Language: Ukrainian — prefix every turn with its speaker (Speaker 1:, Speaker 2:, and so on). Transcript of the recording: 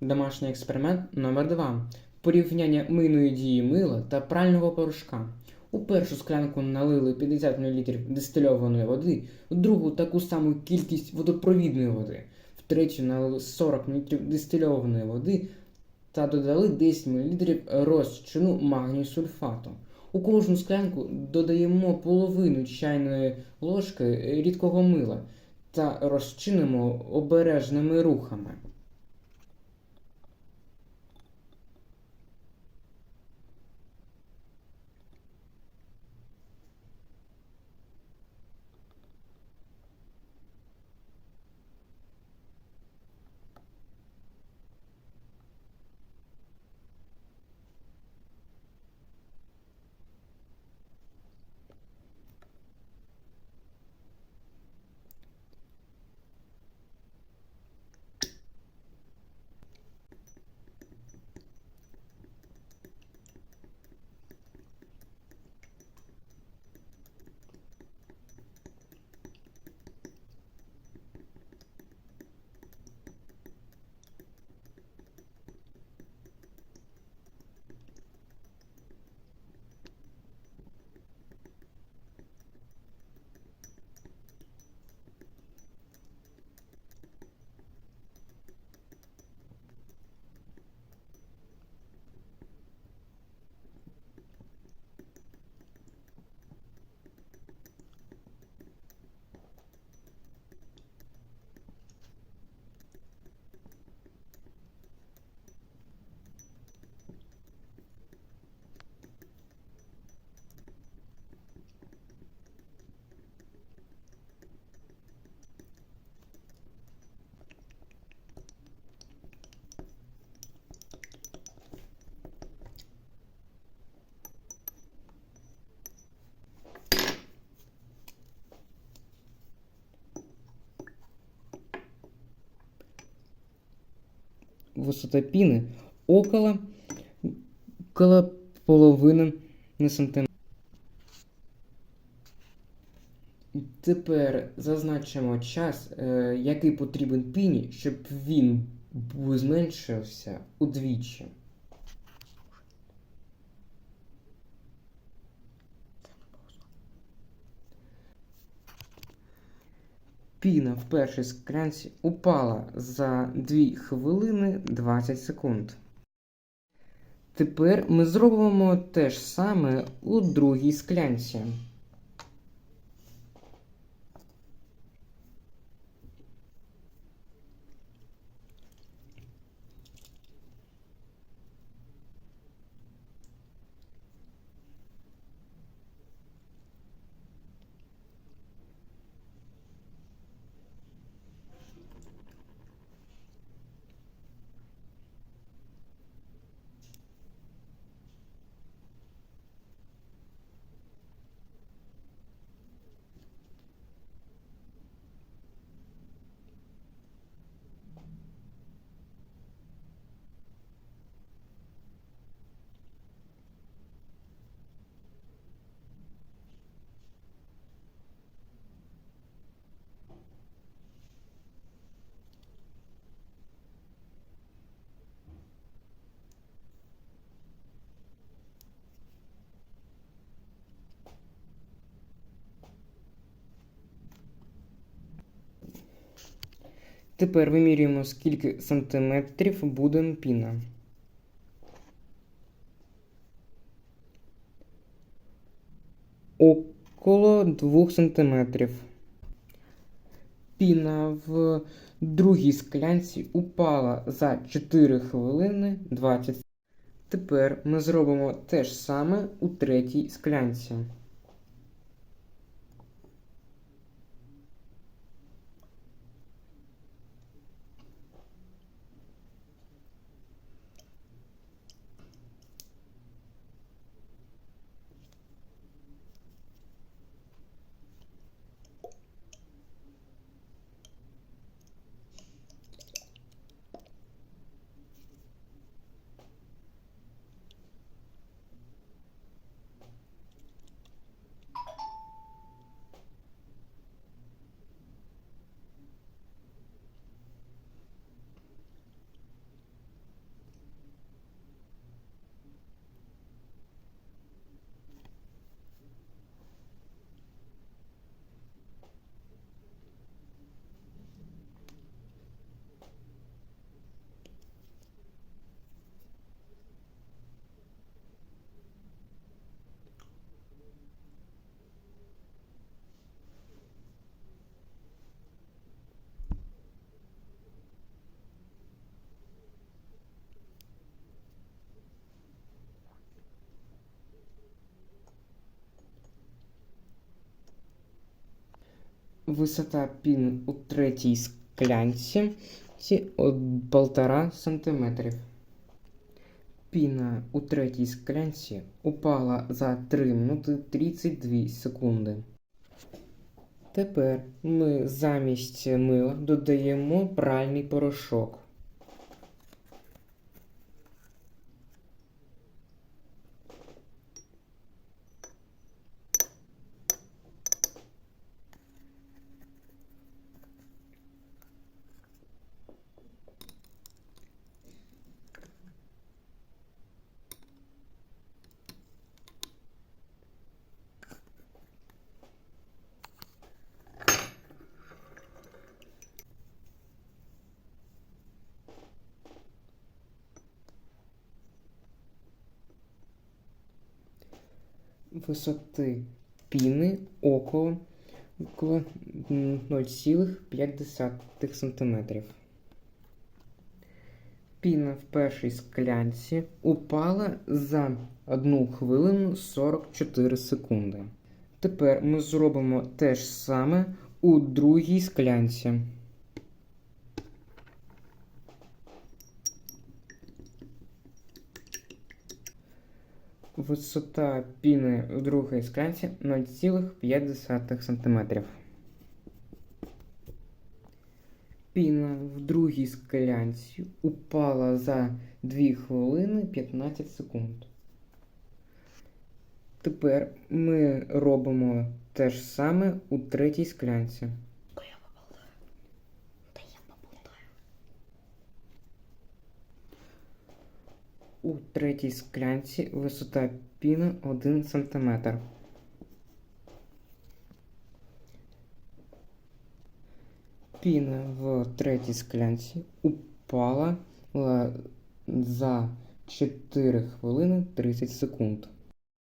Speaker 1: Домашній експеримент номер 2 Порівняння мийної дії мила та прального порошка. У першу склянку налили 50 мл дистильованої води, у другу таку саму кількість водопровідної води, в третю налили 40 мл дистильованої води та додали 10 мл розчину магнію сульфату. У кожну склянку додаємо половину чайної ложки рідкого мила та розчинимо обережними рухами. Висота піни около, около половини на сантиметр. Тепер зазначимо час, е, який потрібен піні, щоб він зменшився удвічі. Піна в першій склянці упала за 2 хвилини 20 секунд. Тепер ми зробимо те ж саме у другій склянці. Тепер вимірюємо, скільки сантиметрів буде піна. Около 2 сантиметрів. Піна в другій склянці упала за 4 хвилини 20 Тепер ми зробимо те ж саме у третій склянці. Висота піни у третій склянці ці од- полтора сантиметрів. Піна у третій склянці упала за 3 минути 32 секунди. Тепер ми замість мила додаємо пральний порошок. Висоти піни около, около 0,5 см. Піна в першій склянці упала за 1 хвилину 44 секунди. Тепер ми зробимо те ж саме у другій склянці. Висота піни в другій склянці 0,5 см. Піна в другій склянці упала за 2 хвилини 15 секунд. Тепер ми робимо те ж саме у третій склянці. У третій склянці висота піни 1 см. Піна в третій склянці упала е, за 4 хвилини 30 секунд.